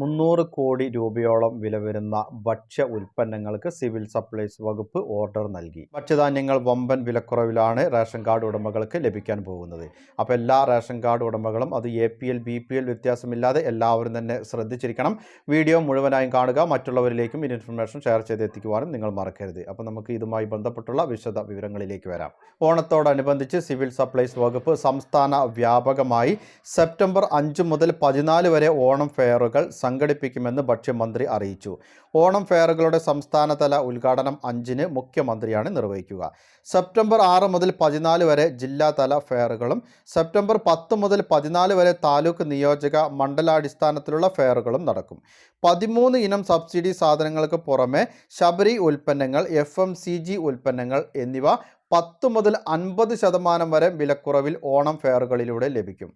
മുന്നൂറ് കോടി രൂപയോളം വില വരുന്ന ഭക്ഷ്യ ഉൽപ്പന്നങ്ങൾക്ക് സിവിൽ സപ്ലൈസ് വകുപ്പ് ഓർഡർ നൽകി. ഭക്ഷ്യധാന്യങ്ങൾ വമ്പൻ വിലക്കുറവിലാണ് റേഷൻ കാർഡ് ഉടമകൾക്ക് ലഭിക്കാൻ പോകുന്നത്. അപ്പോൾ എല്ലാ റേഷൻ കാർഡ് ഉടമകളും അത് A P L B P L വ്യത്യാസമില്ലാതെ എല്ലാവരും തന്നെ ശ്രദ്ധിച്ചിരിക്കണം. വീഡിയോ മുഴുവനായും കാണുക. മറ്റുള്ളവരിലേക്കും ഈ ഇൻഫർമേഷൻ ഷെയർ ചെയ്ത് എത്തിക്കുവാനും നിങ്ങൾ മറക്കരുത്. അപ്പോൾ നമുക്ക് ഇതുമായി ബന്ധപ്പെട്ടുള്ള വിശദ വിവരങ്ങളിലേക്ക് വരാം. ഓണത്തോടനുബന്ധിച്ച് സിവിൽ സപ്ലൈസ് വകുപ്പ് സംസ്ഥാന വ്യാപകമായി സെപ്റ്റംബർ അഞ്ച് മുതൽ പതിനാല് വരെ ഓണം ഫെയറുകൾ സംഘടിപ്പിക്കുമെന്ന് ഭക്ഷ്യമന്ത്രി അറിയിച്ചു. ഓണം ഫെയറുകളുടെ സംസ്ഥാനതല ഉദ്ഘാടനം അഞ്ചിന് മുഖ്യമന്ത്രിയാണ് നിർവഹിക്കുക. സെപ്റ്റംബർ ആറ് മുതൽ പതിനാല് വരെ ജില്ലാതല ഫെയറുകളും സെപ്റ്റംബർ പത്ത് മുതൽ പതിനാല് വരെ താലൂക്ക് നിയോജക മണ്ഡലാടിസ്ഥാനത്തിലുള്ള ഫെയറുകളും നടക്കും. പതിമൂന്ന് ഇനം സബ്സിഡി സാധനങ്ങൾക്ക് പുറമെ ശബരി ഉൽപ്പന്നങ്ങൾ എഫ് എം സി ജി ഉൽപ്പന്നങ്ങൾ എന്നിവ പത്ത് മുതൽ അൻപത് ശതമാനം വരെ വിലക്കുറവിൽ ഓണം ഫെയറുകളിലൂടെ ലഭിക്കും.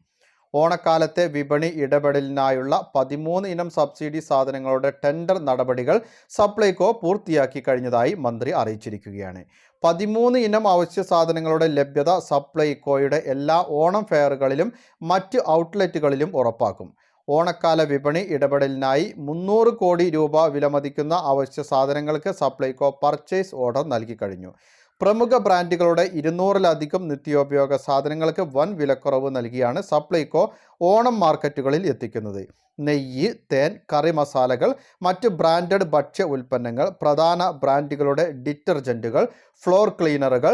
ഓണക്കാലത്തെ വിപണി ഇടപെടലിനായുള്ള പതിമൂന്ന് ഇനം സബ്സിഡി സാധനങ്ങളുടെ ടെൻഡർ നടപടികൾ സപ്ലൈകോ പൂർത്തിയാക്കി കഴിഞ്ഞതായി മന്ത്രി അറിയിച്ചിരിക്കുകയാണ്. പതിമൂന്ന് ഇനം അവശ്യ സാധനങ്ങളുടെ ലഭ്യത സപ്ലൈകോയുടെ എല്ലാ ഓണം ഫെയറുകളിലും മറ്റ് ഔട്ട്ലെറ്റുകളിലും ഉറപ്പാക്കും. ഓണക്കാല വിപണി ഇടപെടലിനായി മുന്നൂറ് കോടി രൂപ വിലമതിക്കുന്ന അവശ്യ സാധനങ്ങൾക്ക് സപ്ലൈകോ പർച്ചേസ് ഓർഡർ നൽകി കഴിഞ്ഞു. പ്രമുഖ ബ്രാൻഡുകളുടെ ഇരുന്നൂറിലധികം നിത്യോപയോഗ സാധനങ്ങൾക്ക് വൻ വിലക്കുറവ് നൽകിയാണ് സപ്ലൈകോ ഓണം മാർക്കറ്റുകളിൽ എത്തിക്കുന്നത്. നെയ്യ് തേൻ കറി മസാലകൾ മറ്റ് ബ്രാൻഡഡ് ഭക്ഷ്യ ഉൽപ്പന്നങ്ങൾ പ്രധാന ബ്രാൻഡുകളുടെ ഡിറ്റർജന്റുകൾ ഫ്ലോർ ക്ലീനറുകൾ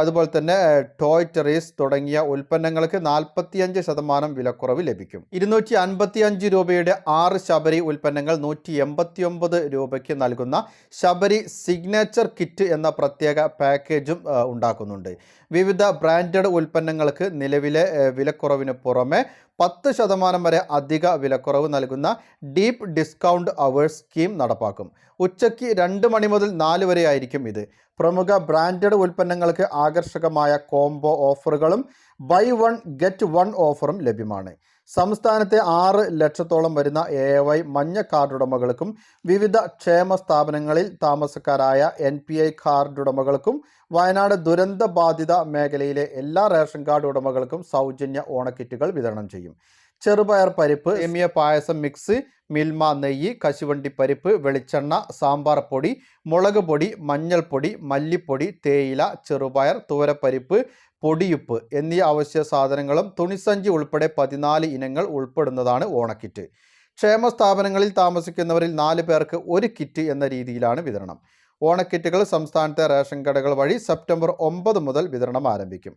അതുപോലെ തന്നെ ടോയ്റ്ററീസ് തുടങ്ങിയ ഉൽപ്പന്നങ്ങൾക്ക് നാൽപ്പത്തിയഞ്ച് ശതമാനം വിലക്കുറവ് ലഭിക്കും. ഇരുന്നൂറ്റി അൻപത്തി അഞ്ച് രൂപയുടെ ആറ് ശബരി ഉൽപ്പന്നങ്ങൾ നൂറ്റി എൺപത്തി ഒമ്പത് രൂപയ്ക്ക് നൽകുന്ന ശബരി സിഗ്നേച്ചർ കിറ്റ് എന്ന പ്രത്യേക പാക്കേജും ഉണ്ടാക്കുന്നുണ്ട്. വിവിധ ബ്രാൻഡഡ് ഉൽപ്പന്നങ്ങൾക്ക് നിലവിലെ വിലക്കുറവിന് പുറമെ പത്ത് ശതമാനം വരെ അധിക വിലക്കുറവ് നൽകുന്ന ഡീപ്പ് ഡിസ്കൗണ്ട് അവേഴ്സ് സ്കീം നടപ്പാക്കും. ഉച്ചയ്ക്ക് രണ്ട് മണി മുതൽ നാല് വരെ ആയിരിക്കും ഇത്. പ്രമുഖ ബ്രാൻഡഡ് ഉൽപ്പന്നങ്ങൾക്ക് ആകർഷകമായ കോംബോ ഓഫറുകളും ബൈ വൺ ഗെറ്റ് വൺ ഓഫറും ലഭ്യമാണ്. സംസ്ഥാനത്തെ ആറ് ലക്ഷത്തോളം വരുന്ന എ വൈ മഞ്ഞ കാർഡുടമകൾക്കും വിവിധ ക്ഷേമ സ്ഥാപനങ്ങളിൽ താമസക്കാരായ എൻ പി ഐ കാർഡുടമകൾക്കും വയനാട് ദുരന്ത ബാധിത മേഖലയിലെ എല്ലാ റേഷൻ കാർഡ് ഉടമകൾക്കും സൗജന്യ ഓണക്കിറ്റുകൾ വിതരണം ചെയ്യും. ചെറുപയർ പരിപ്പ് എമിയ പായസം മിക്സ് മിൽമ നെയ്യ് കശുവണ്ടി പരിപ്പ് വെളിച്ചെണ്ണ സാമ്പാർ പൊടി മുളക് പൊടി മഞ്ഞൾപ്പൊടി മല്ലിപ്പൊടി തേയില ചെറുപയർ തുവരപ്പരിപ്പ് പൊടിയുപ്പ് എന്നീ അവശ്യ സാധനങ്ങളും തുണിസഞ്ചി ഉൾപ്പെടെ പതിനാല് ഇനങ്ങൾ ഉൾപ്പെടുന്നതാണ് ഓണക്കിറ്റ്. ക്ഷേമ സ്ഥാപനങ്ങളിൽ താമസിക്കുന്നവരിൽ നാല് പേർക്ക് ഒരു കിറ്റ് എന്ന രീതിയിലാണ് വിതരണം. ഓണക്കിറ്റുകൾ സംസ്ഥാനത്തെ റേഷൻ കടകൾ വഴി സെപ്റ്റംബർ ഒമ്പത് മുതൽ വിതരണം ആരംഭിക്കും.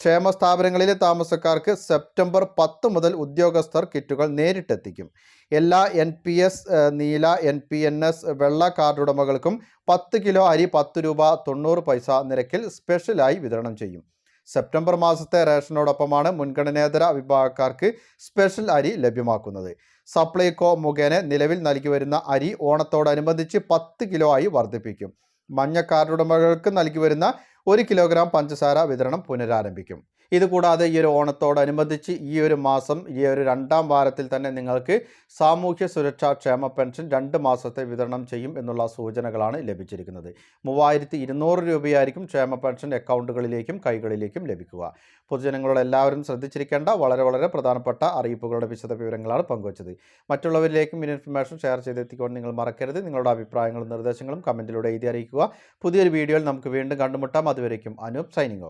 ക്ഷേമ സ്ഥാപനങ്ങളിലെ താമസക്കാർക്ക് സെപ്റ്റംബർ പത്ത് മുതൽ ഉദ്യോഗസ്ഥർ കിറ്റുകൾ നേരിട്ടെത്തിക്കും. എല്ലാ എൻ പി എസ് നീല എൻ പി എൻ എസ് വെള്ള കാർഡ് ഉടമകൾക്കും പത്ത് കിലോ അരി പത്ത് രൂപ തൊണ്ണൂറ് പൈസ നിരക്കിൽ സ്പെഷ്യലായി വിതരണം ചെയ്യും. സെപ്റ്റംബർ മാസത്തെ റേഷനോടൊപ്പമാണ് മുൻഗണനേതര വിഭാഗക്കാർക്ക് സ്പെഷ്യൽ അരി ലഭ്യമാക്കുന്നത്. സപ്ലൈകോ മുഖേന നിലവിൽ നൽകി വരുന്ന അരി ഓണത്തോടനുബന്ധിച്ച് പത്ത് കിലോ ആയി വർദ്ധിപ്പിക്കും. മഞ്ഞ കാർഡുടമകൾക്ക് നൽകി വരുന്ന ഒരു കിലോഗ്രാം പഞ്ചസാര വിതരണം പുനരാരംഭിക്കും. ഇതുകൂടാതെ ഈ ഒരു ഓണത്തോടനുബന്ധിച്ച് ഈ ഒരു മാസം ഈ ഒരു രണ്ടാം വാരത്തിൽ തന്നെ നിങ്ങൾക്ക് സാമൂഹ്യ സുരക്ഷാ ക്ഷേമ പെൻഷൻ രണ്ട് മാസത്തെ വിതരണം ചെയ്യും എന്നുള്ള സൂചനകളാണ് ലഭിച്ചിരിക്കുന്നത്. മൂവായിരത്തി ഇരുന്നൂറ് രൂപയായിരിക്കും ക്ഷേമ പെൻഷൻ അക്കൗണ്ടുകളിലേക്കും കൈകളിലേക്കും ലഭിക്കുക. പൊതുജനങ്ങളോട് എല്ലാവരും ശ്രദ്ധിച്ചിരിക്കേണ്ട വളരെ വളരെ പ്രധാനപ്പെട്ട അറിയിപ്പുകളുടെ വിശദ വിവരങ്ങളാണ് പങ്കുവച്ചത്. മറ്റുള്ളവരിലേക്കും ഈ ഇൻഫർമേഷൻ ഷെയർ ചെയ്തെത്തിക്കൊണ്ട് നിങ്ങൾ മറക്കരുത്. നിങ്ങളുടെ അഭിപ്രായങ്ങളും നിർദ്ദേശങ്ങളും കമന്റിലൂടെ എഴുതി അറിയിക്കുക. പുതിയൊരു വീഡിയോയിൽ നമുക്ക് വീണ്ടും കണ്ടുമുട്ടാം. അതുവരേക്കും. അനൂപ് സൈനിങ്